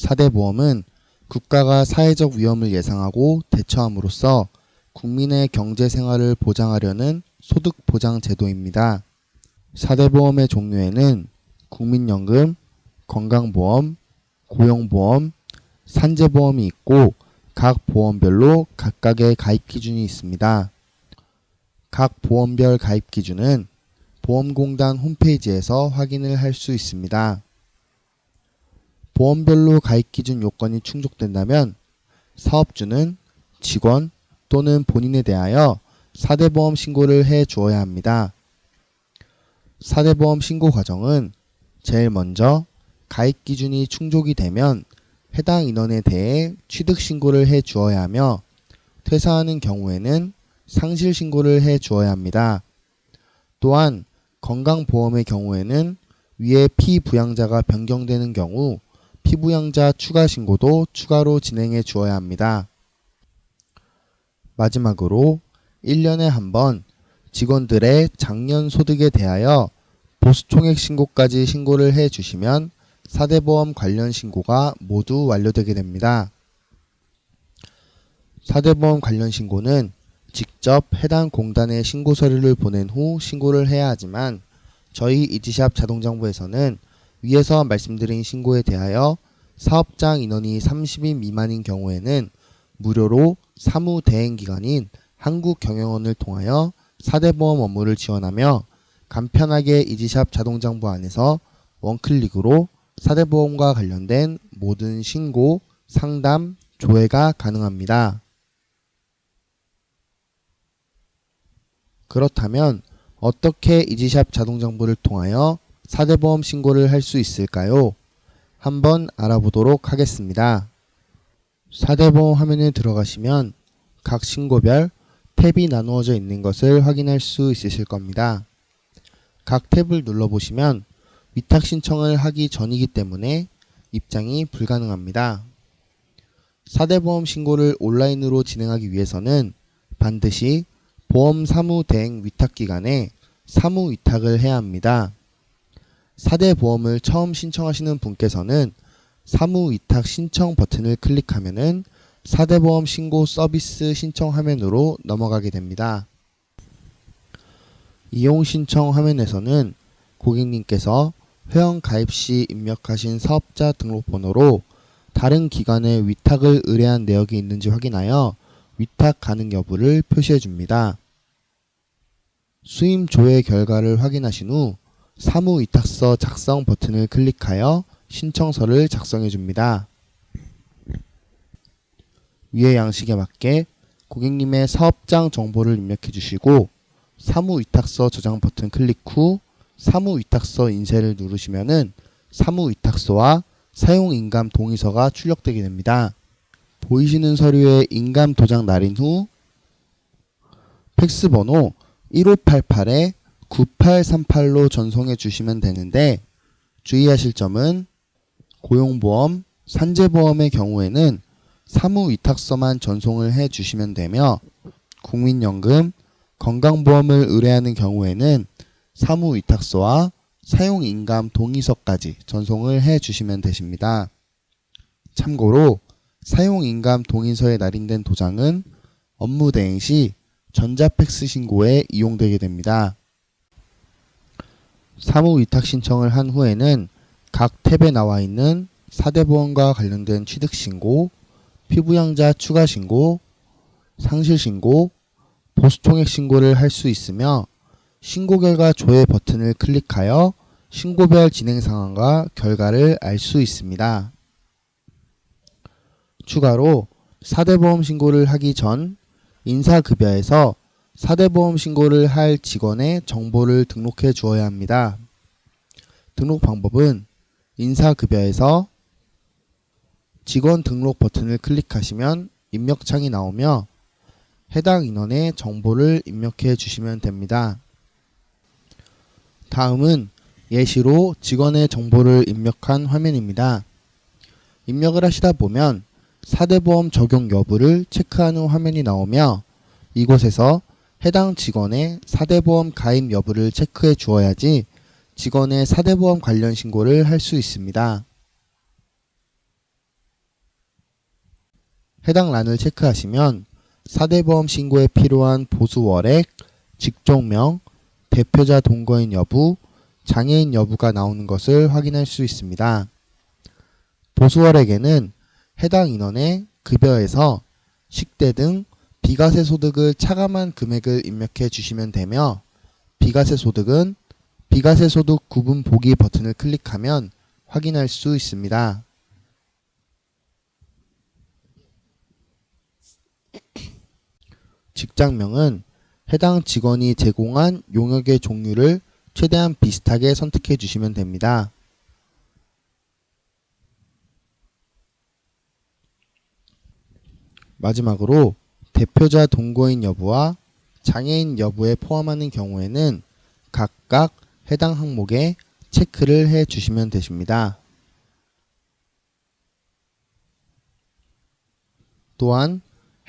4대 보험은 국가가 사회적 위험을 예상하고 대처함으로써 국민의 경제 생활을 보장하려는 소득 보장 제도입니다. 4대 보험의 종류에는 국민연금, 건강보험, 고용보험, 산재보험이 있고 각 보험별로 각각의 가입 기준이 있습니다. 각 보험별 가입 기준은 보험공단 홈페이지에서 확인을 할 수 있습니다. 보험별로 가입 기준 요건이 충족된다면 사업주는 직원 또는 본인에 대하여 4대 보험 신고를 해 주어야 합니다. 4대 보험 신고 과정은 제일 먼저 가입 기준이 충족이 되면 해당 인원에 대해 취득 신고를 해 주어야 하며 퇴사하는 경우에는 상실 신고를 해 주어야 합니다. 또한 건강보험의 경우에는 위에 피부양자가 변경되는 경우 피부양자 추가 신고도 추가로 진행해 주어야 합니다. 마지막으로 1년에 한 번 직원들의 작년 소득에 대하여 보수총액 신고까지 신고를 해 주시면 4대 보험 관련 신고가 모두 완료되게 됩니다. 4대 보험 관련 신고는 직접 해당 공단에 신고 서류를 보낸 후 신고를 해야 하지만 저희 이지샵 자동정보에서는 위에서 말씀드린 신고에 대하여 사업장 인원이 30인 미만인 경우에는 무료로 사무 대행 기관인 한국경영원을 통하여 4대 보험 업무를 지원하며 간편하게 이지샵 자동정보 안에서 원클릭으로 4대 보험과 관련된 모든 신고, 상담, 조회가 가능합니다. 그렇다면 어떻게 이지샵 자동정보를 통하여 4대 보험 신고를 할 수 있을까요? 한번 알아보도록 하겠습니다. 4대 보험 화면에 들어가시면 각 신고별 탭이 나누어져 있는 것을 확인할 수 있으실 겁니다. 각 탭을 눌러보시면 위탁 신청을 하기 전이기 때문에 입장이 불가능합니다. 4대 보험 신고를 온라인으로 진행하기 위해서는 반드시 보험 사무 대행 위탁 기간에 사무 위탁을 해야 합니다. 4대 보험을 처음 신청하시는 분께서는 사무 위탁 신청 버튼을 클릭하면은 4대 보험 신고 서비스 신청 화면으로 넘어가게 됩니다. 이용 신청 화면에서는 고객님께서 회원 가입 시 입력하신 사업자 등록번호로 다른 기관에 위탁을 의뢰한 내역이 있는지 확인하여 위탁 가능 여부를 표시해 줍니다. 수임 조회 결과를 확인하신 후 사무 위탁서 작성 버튼을 클릭하여 신청서를 작성해 줍니다. 위의 양식에 맞게 고객님의 사업장 정보를 입력해 주시고 사무 위탁서 저장 버튼 클릭 후 사무 위탁서 인쇄를 누르시면은 사무 위탁서와 사용 인감 동의서가 출력되게 됩니다. 보이시는 서류에 인감 도장 날인 후 팩스 번호 1588에 9838로 전송해 주시면 되는데 주의하실 점은 고용보험, 산재보험의 경우에는 사무위탁서만 전송을 해 주시면 되며 국민연금, 건강보험을 의뢰하는 경우에는 사무위탁서와 사용인감 동의서까지 전송을 해 주시면 되십니다. 참고로 사용인감 동의서에 날인된 도장은 업무 대행 시 전자팩스 신고에 이용되게 됩니다. 사무 위탁 신청을 한 후에는 각 탭에 나와 있는 4대 보험과 관련된 취득 신고, 피부양자 추가 신고, 상실 신고, 보수총액 신고를 할 수 있으며 신고 결과 조회 버튼을 클릭하여 신고별 진행 상황과 결과를 알 수 있습니다. 추가로 4대 보험 신고를 하기 전 인사급여에서 4대 보험 신고를 할 직원의 정보를 등록해 주어야 합니다. 등록 방법은 인사급여에서 직원 등록 버튼을 클릭하시면 입력창이 나오며 해당 인원의 정보를 입력해 주시면 됩니다. 다음은 예시로 직원의 정보를 입력한 화면입니다. 입력을 하시다 보면 4대 보험 적용 여부를 체크하는 화면이 나오며 이곳에서 해당 직원의 4대 보험 가입 여부를 체크해 주어야지 직원의 4대 보험 관련 신고를 할 수 있습니다. 해당 란을 체크하시면 사대보험 신고에 필요한 보수월액, 직종명, 대표자 동거인 여부, 장애인 여부가 나오는 것을 확인할 수 있습니다. 보수월액에는 해당 인원의 급여에서 식대 등 비과세 소득을 차감한 금액을 입력해 주시면 되며 비과세 소득은 비과세 소득 구분 보기 버튼을 클릭하면 확인할 수 있습니다. 직장명은 해당 직원이 제공한 용역의 종류를 최대한 비슷하게 선택해 주시면 됩니다. 마지막으로 대표자 동거인 여부와 장애인 여부에 포함하는 경우에는 각각 해당 항목에 체크를 해 주시면 되십니다. 또한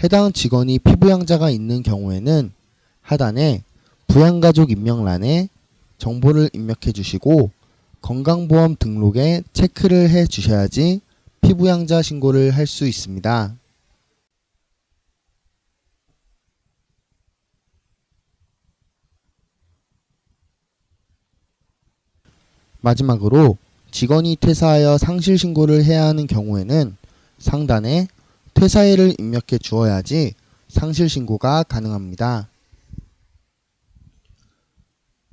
해당 직원이 피부양자가 있는 경우에는 하단에 부양가족 입력란에 정보를 입력해 주시고 건강보험 등록에 체크를 해 주셔야지 피부양자 신고를 할 수 있습니다. 마지막으로 직원이 퇴사하여 상실 신고를 해야 하는 경우에는 상단에 퇴사일을 입력해 주어야지 상실 신고가 가능합니다.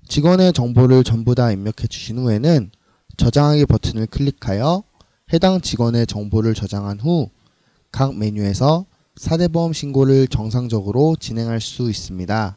직원의 정보를 전부 다 입력해 주신 후에는 저장하기 버튼을 클릭하여 해당 직원의 정보를 저장한 후 각 메뉴에서 사대보험 신고를 정상적으로 진행할 수 있습니다.